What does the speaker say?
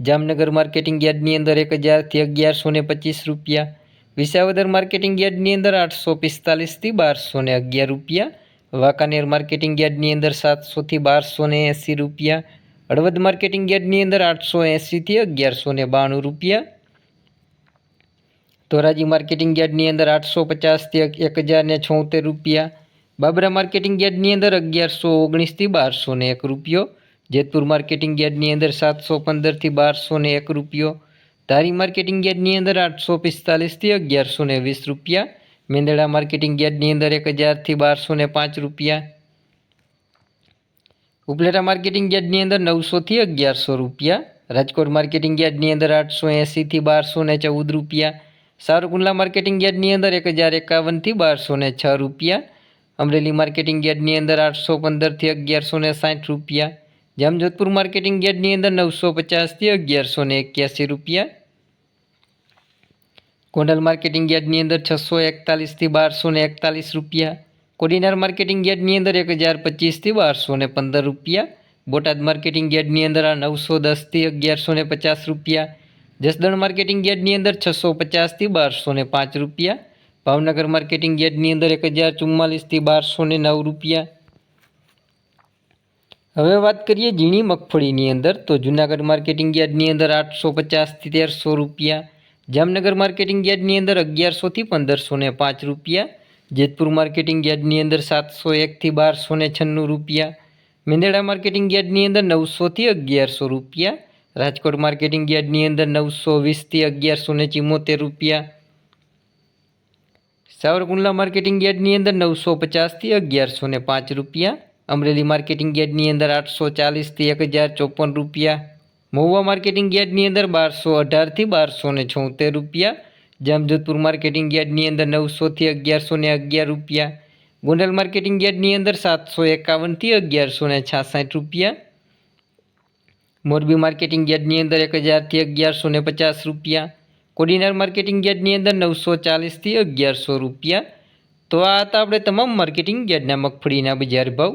Jamnagar marketing યાર્ડની અંદર એક હજારથી અગિયારસો ને પચીસ રૂપિયા. વિસાવદર માર્કેટિંગ યાર્ડની અંદર આઠસો પિસ્તાલીસથી બારસો ને અગિયાર રૂપિયા. વાંકાનેર માર્કેટિંગ યાર્ડની અંદર સાતસોથી બારસો ને એંસી રૂપિયા. હળવદ માર્કેટિંગ યાર્ડની અંદર આઠસો એંસીથી અગિયારસો ને બાણું રૂપિયા. ધોરાજી માર્કેટિંગ યાર્ડની અંદર આઠસો પચાસથી એક હજાર ને છોતેર રૂપિયા. બાબરા માર્કેટિંગ યાર્ડની અંદર અગિયારસો ઓગણીસથી બારસો ને એક રૂપિયો. જેતપુર માર્કેટિંગ યાર્ડની અંદર સાતસો પંદરથી બારસો ને એક રૂપિયો, ધારી માર્કેટિંગ યાર્ડની અંદર આઠસો પિસ્તાલીસથી અગિયારસો ને વીસ રૂપિયા, મેંદડા માર્કેટિંગ યાર્ડની અંદર એક હજારથી બારસો ને પાંચ રૂપિયા. ઉપલેટા માર્કેટિંગ યાર્ડની અંદર નવસોથી અગિયારસો રૂપિયા, રાજકોટ માર્કેટિંગ યાર્ડની અંદર આઠસો એંસીથી બારસો ને ચૌદ રૂપિયા, સાવરકુંડલા માર્કેટિંગ યાર્ડની અંદર એક હજાર એકાવનથી બારસો ને છ રૂપિયા, અમરેલી માર્કેટિંગ યાર્ડની અંદર આઠસો પંદરથી અગિયારસો ને સાઠ રૂપિયા. જામજોધપુર માર્કેટિંગ યાર્ડની અંદર નવસો પચાસથી અગિયારસો ને એક્યાસી રૂપિયા. ગોંડલ માર્કેટિંગ યાર્ડની અંદર છસો એકતાલીસથી બારસો ને એકતાલીસ રૂપિયા. કોડીનાર માર્કેટિંગ યાર્ડની અંદર એક હજાર પચીસથી બારસો ને પંદર રૂપિયા. બોટાદ માર્કેટિંગ યાર્ડની અંદર આ નવસો દસથી અગિયારસો ને પચાસ રૂપિયા. જસદણ માર્કેટિંગ યાર્ડની અંદર છસો પચાસથી બારસો ને પાંચ રૂપિયા. ભાવનગર માર્કેટિંગ યાર્ડની અંદર એક હજાર ચુમ્માલીસથી બારસો ને નવ રૂપિયા. હવે વાત કરીએ ઝીણી મગફળીની અંદર. તો જૂનાગઢ માર્કેટિંગ યાર્ડની અંદર આઠસો પચાસથી તેરસો રૂપિયા. જામનગર માર્કેટિંગ યાર્ડની અંદર અગિયારસોથી પંદરસો ને પાંચ રૂપિયા. જેતપુર માર્કેટિંગ યાર્ડની અંદર સાતસો એકથી બારસો ને છન્નું રૂપિયા. મેંદેડા માર્કેટિંગ યાર્ડની અંદર નવસોથી અગિયારસો રૂપિયા. રાજકોટ માર્કેટિંગ યાર્ડની અંદર નવસો વીસથી અગિયારસો ને ચિમોતેર રૂપિયા. સાવરકુંડલા માર્કેટિંગ યાર્ડની અંદર નવસો પચાસથી અગિયારસો ને પાંચ રૂપિયા. અમરેલી માર્કેટિંગ યાર્ડની અંદર આઠસો ચાલીસથી એક હજાર ચોપન રૂપિયા, મહુવા માર્કેટિંગ યાર્ડની અંદર બારસો અઢારથી બારસો ને છોતેર રૂપિયા, જામજોધપુર માર્કેટિંગ યાર્ડની અંદર નવસોથી અગિયારસો ને અગિયાર રૂપિયા, ગોંડલ માર્કેટિંગ યાર્ડની અંદર સાતસો એકાવનથી અગિયારસો ને છાસઠ રૂપિયા, મોરબી માર્કેટિંગ યાર્ડની અંદર એક હજારથી અગિયારસો ને પચાસ રૂપિયા, કોડીનાર માર્કેટિંગ યાર્ડની અંદર નવસો ચાલીસથી અગિયારસો રૂપિયા. તો આ હતા આપણે તમામ માર્કેટિંગ યાર્ડના મગફળીના બજાર ભાવ.